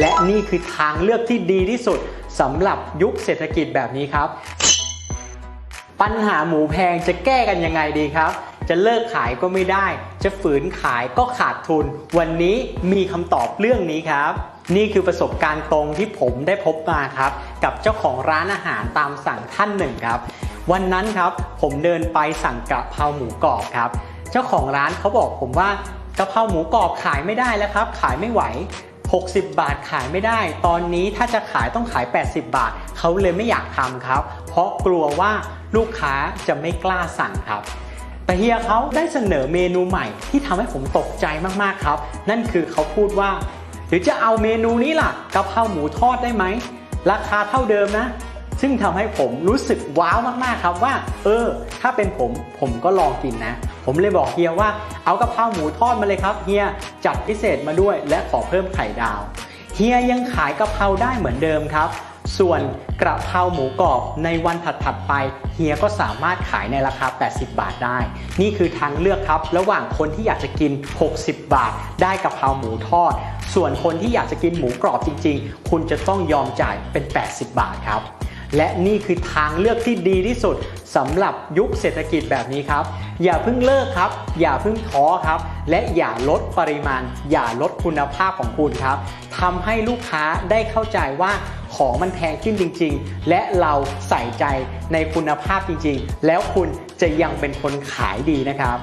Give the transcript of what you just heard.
และนี่คือทางเลือกที่ดีที่สุดสำหรับยุคเศรษฐกิจแบบนี้ครับ ปัญหาหมูแพงจะแก้กันยังไงดีครับ จะเลิกขายก็ไม่ได้ จะฝืนขายก็ขาดทุน วันนี้มีคำตอบเรื่องนี้ครับ นี่คือประสบการณ์ตรงที่ผมได้พบมาครับ กับเจ้าของร้านอาหารตามสั่งท่านหนึ่งครับ วันนั้นครับผมเดินไปสั่งกะเพราหมูกรอบครับ เจ้าของร้านเขาบอกผมว่ากะเพราหมูกรอบขายไม่ได้แล้วครับ ขายไม่ไหว 60 บาทขายไม่ได้ ตอนนี้ถ้าจะขายต้องขาย 80 บาท เขาเลยไม่อยากทำครับ เพราะกลัวว่าลูกค้าจะไม่กล้าสั่งครับแต่เฮียเขาได้เสนอเมนูใหม่ที่ทำให้ผมตกใจมากๆครับ นั่นคือเขาพูดว่า หรือจะเอาเมนูนี้ล่ะกะเพราหมูทอดได้ไหมราคาเท่าเดิมนะ ซึ่งทำให้ผมรู้สึกว้าวมากๆครับว่า เออ ถ้าเป็นผมผมก็ลองกินนะ ผมเลยบอกเฮียว่าเอากะเพราหมูทอดมาเลยครับเฮียจัดพิเศษมาด้วยและขอเพิ่มไข่ดาวเฮียยังขายกะเพราได้เหมือนเดิมครับ ส่วนกระเพราหมูกรอบในวันถัดๆไปเฮียก็สามารถขายในราคา 80 บาทได้ นี่คือทางเลือกครับ ระหว่างคนที่อยากจะกิน 60 บาท ได้กะเพราหมูทอด ส่วนคนที่อยากจะกินหมูกรอบจริง ๆ คุณจะต้องยอมจ่ายเป็น 80 บาทครับ และนี่คือทางเลือกที่ดีที่สุดสำหรับยุคเศรษฐกิจแบบนี้ครับ อย่าเพิ่งเลิกครับ อย่าเพิ่งท้อครับ และอย่าลดปริมาณ อย่าลดคุณภาพของคุณครับทำให้ลูกค้าได้เข้าใจว่าของมันแพงขึ้นจริง ๆ และเราใส่ใจในคุณภาพจริง ๆ แล้วคุณจะยังเป็นคนขายดีนะครับ